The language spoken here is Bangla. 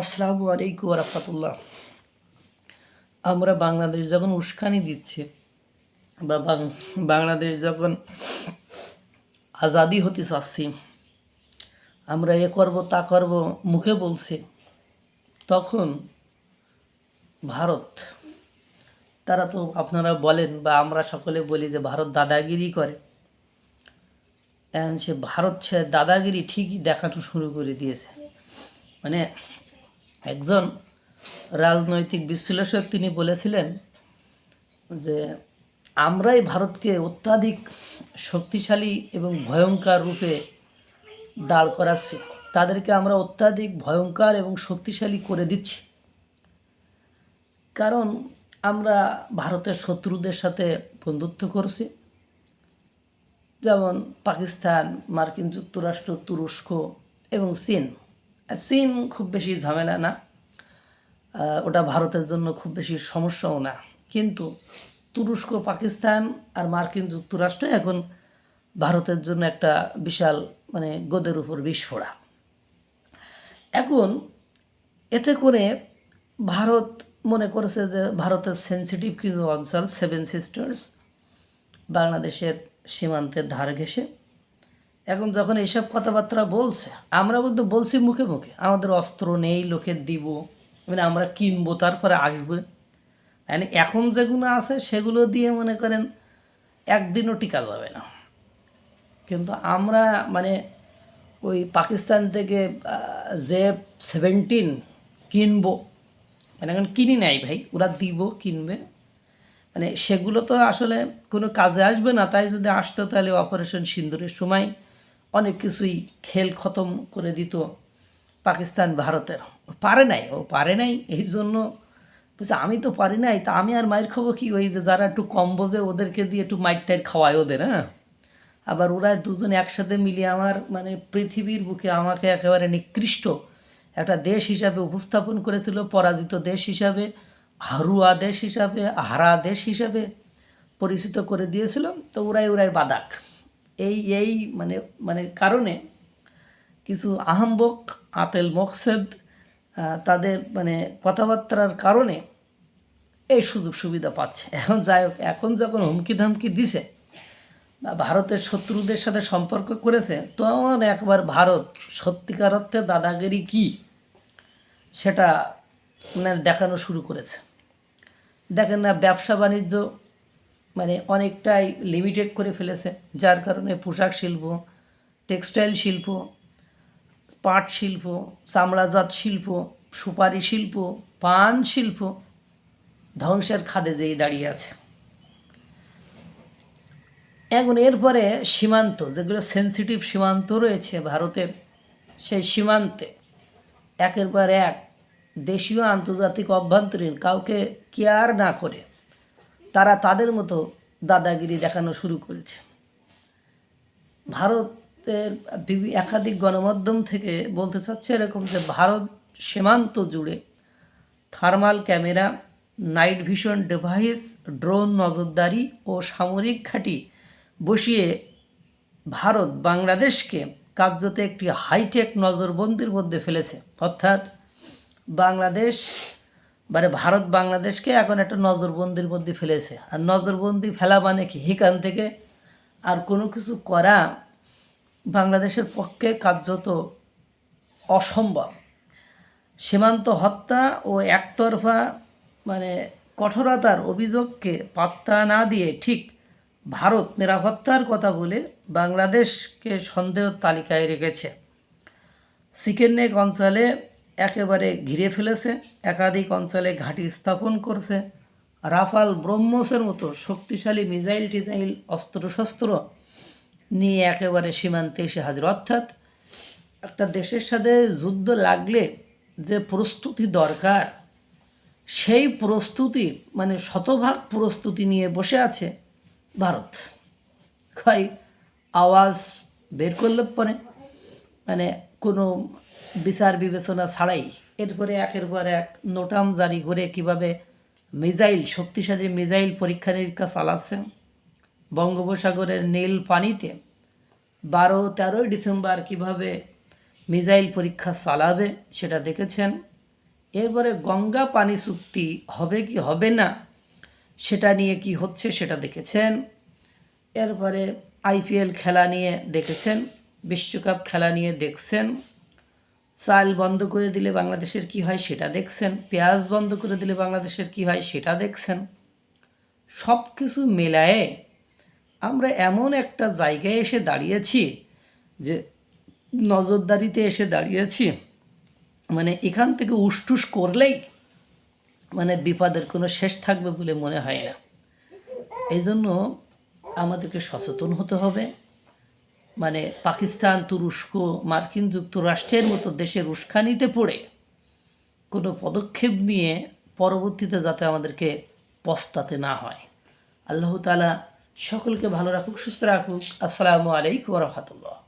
আসসালামু আলাইকুম রহমতুল্লাহ আমরা বাংলাদেশ যখন উস্কানি দিচ্ছে বা, বাংলাদেশ যখন আজাদি হতে চাচ্ছি, আমরা এ করব, তা করব মুখে বলছে, তখন ভারত, তারা তো আপনারা বলেন বা আমরা সকলে বলি যে ভারত দাদাগিরি করে। এখন সে ভারত সে দাদাগিরি ঠিকই দেখানো শুরু করে দিয়েছে। মানে একজন রাজনৈতিক বিশ্লেষক তিনি বলেছিলেন যে আমরাই ভারতকে অত্যাধিক শক্তিশালী এবং ভয়ঙ্কর রূপে দাঁড় করাচ্ছি। তাদেরকে আমরা অত্যাধিক ভয়ঙ্কর এবং শক্তিশালী করে দিচ্ছি। কারণ আমরা ভারতের শত্রুদের সাথে বন্ধুত্ব করছি। যেমন পাকিস্তান, মার্কিন যুক্তরাষ্ট্র, তুরস্ক এবং চীন। চীন খুব বেশি ঝামেলা না। ওটা ভারতের জন্য খুব বেশি সমস্যাও না। কিন্তু তুরস্ক, পাকিস্তান আর মার্কিন যুক্তরাষ্ট্র এখন ভারতের জন্য একটা বিশাল মানে গোদের উপর বিস্ফোরা। এখন এতে করে ভারত মনে করেছে যে ভারতের সেন্সিটিভ কিছু অঞ্চল সেভেন সিস্টার্স বাংলাদেশের সীমান্তের ধার ঘেঁষে এখন যখন এইসব কথাবার্তা বলছে, আমরা কিন্তু বলছি মুখে মুখে, আমাদের অস্ত্র নেই, লোকের দিব মানে আমরা কিনবো, তারপরে আসবে। মানে এখন যেগুলো আছে, সেগুলো দিয়ে মনে করেন একদিনও টিকা যাবে না। কিন্তু আমরা মানে ওই পাকিস্তান থেকে জে সেভেন্টিন কিনবো মানে এখন কিনি নাই ভাই, ওরা দিব, কিনবে। মানে সেগুলো তো আসলে কোনো কাজে আসবে না, তাই যদি আসতো তাহলে অপারেশন সিন্দুরের সময় অনেক কিছুই খেল খতম করে দিত পাকিস্তান, ভারতের। পারে নাই, ও পারে নাই এই জন্য বলছে আমি তো পারি নাই, তা আমি আর মায়ের খাব কি? ওই যে যারা একটু কম বোঝে, ওদেরকে দিয়ে একটু মাইট টাইট খাওয়ায় ওদের হ্যাঁ? আবার ওরা দুজন একসাথে মিলিয়ে আমার মানে পৃথিবীর বুকে আমাকে একেবারে নিকৃষ্ট একটা দেশ হিসাবে উপস্থাপন করেছিল, পরাজিত দেশ হিসাবে, হারুয়া দেশ হিসাবে, হারা দেশ হিসাবে পরিচিত করে দিয়েছিল, তো ওরাই ওরাই বাদাক। এই এই মানে মানে কারণে কিছু আহম্বক আতেল মকসেদ তাদের মানে কথাবার্তার কারণে এই সুযোগ সুবিধা পাচ্ছে। এখন যাই হোক, এখন যখন হুমকি ধামকি দিছে বা ভারতের শত্রুদের সাথে সম্পর্ক করেছে, তখন একবার ভারত সত্যিকার অর্থে দাদাগিরি কী সেটা মানে দেখানো শুরু করেছে। দেখেন না ব্যবসা বাণিজ্য মানে অনেকটাই লিমিটেড করে ফেলেছে। যার কারণে পোশাক শিল্প টেক্সটাইল শিল্প, পাট শিল্প, চামড়াজাত শিল্প, সুপারি শিল্প, পান শিল্প ধ্বংসের খাদে যেই দাঁড়িয়ে আছে। এখন এরপরে সীমান্ত, যেগুলো সেন্সিটিভ সীমান্ত রয়েছে ভারতের, সেই সীমান্তে একের পর এক দেশীয় আন্তর্জাতিক অভ্যন্তরীণ কাউকে কেয়ার না করে তারা তাদের মতো দাদাগিরি দেখানো শুরু করেছে। ভারতের একাধিক গণমাধ্যম থেকে বলতে চাচ্ছে এরকম যে ভারত সীমান্ত জুড়ে thermal camera, night vision device, drone নজরদারি ও সামরিক ঘাঁটি বসিয়ে ভারত বাংলাদেশকে কার্যত একটি হাইটেক নজরবন্দির মধ্যে ফেলেছে। অর্থাৎ বাংলাদেশ মানে ভারত বাংলাদেশকে এখন একটা নজরবন্দির মধ্যে ফেলেছে। আর নজরবন্দি ফেলা মানে কি? এখান থেকে আর কোনো কিছু করা বাংলাদেশের পক্ষে কার্যত অসম্ভব। সীমান্ত হত্যা ও একতরফা মানে কঠোরতার অভিযোগকে পাত্তা না দিয়ে ঠিক ভারত নিরাপত্তার কথা বলে বাংলাদেশকে সন্দেহ তালিকায় রেখেছে। সিকেননেক অঞ্চলে একেবারে ঘিরে ফেলেছে, একাধিক অঞ্চলে ঘাঁটি স্থাপন করছে। রাফাল ব্রহ্মসের মতো শক্তিশালী মিসাইল টিজাইল অস্ত্রশস্ত্র নিয়ে একেবারে সীমান্তে এসে হাজির। অর্থাৎ একটা দেশের সাথে যুদ্ধ লাগলে যে প্রস্তুতি দরকার, সেই প্রস্তুতি মানে শতভাগ প্রস্তুতি নিয়ে বসে আছে ভারত। হয় আওয়াজ বের করলে পরে মানে কোনো বিচার বিবেচনা ছাড়াই এরপরে একের পর এক নোটাম জারি করে কীভাবে মিজাইল শক্তিশালী মিজাইল পরীক্ষা নিরীক্ষা চালাচ্ছে। বঙ্গোপসাগরের নীল পানিতে বারো তেরোই ডিসেম্বর কীভাবে মিজাইল পরীক্ষা চালাবে সেটা দেখেছেন। এরপরে গঙ্গা পানি চুক্তি হবে কি হবে না সেটা নিয়ে কি হচ্ছে সেটা দেখেছেন। এরপরে আইপিএল খেলা নিয়ে দেখেছেন, বিশ্বকাপ খেলা নিয়ে দেখছেন। চাল বন্ধ করে দিলে বাংলাদেশের কি হয় সেটা দেখছেন, পেঁয়াজ বন্ধ করে দিলে বাংলাদেশের কি হয় সেটা দেখছেন। সব কিছু মেলায়ে আমরা এমন একটা জায়গায় এসে দাঁড়িয়েছি যে নজরদারিতে এসে দাঁড়িয়েছি মানে এখান থেকে উসটুস করলেই মানে বিপদের কোনো শেষ থাকবে বলে মনে হয় না। এই জন্য আমাদেরকে সচেতন হতে হবে। মানে পাকিস্তান তুরস্ক মার্কিন যুক্তরাষ্ট্রের মতো দেশের উস্কানিতে পড়ে, কোনো পদক্ষেপ নিয়ে পরবর্তীতে যাতে আমাদেরকে পস্তাতে না হয়। আল্লাহ তালা সকলকে ভালো রাখুক, সুস্থ রাখুক। আসসালামু আলাইকুম রহমতুল্লাহ।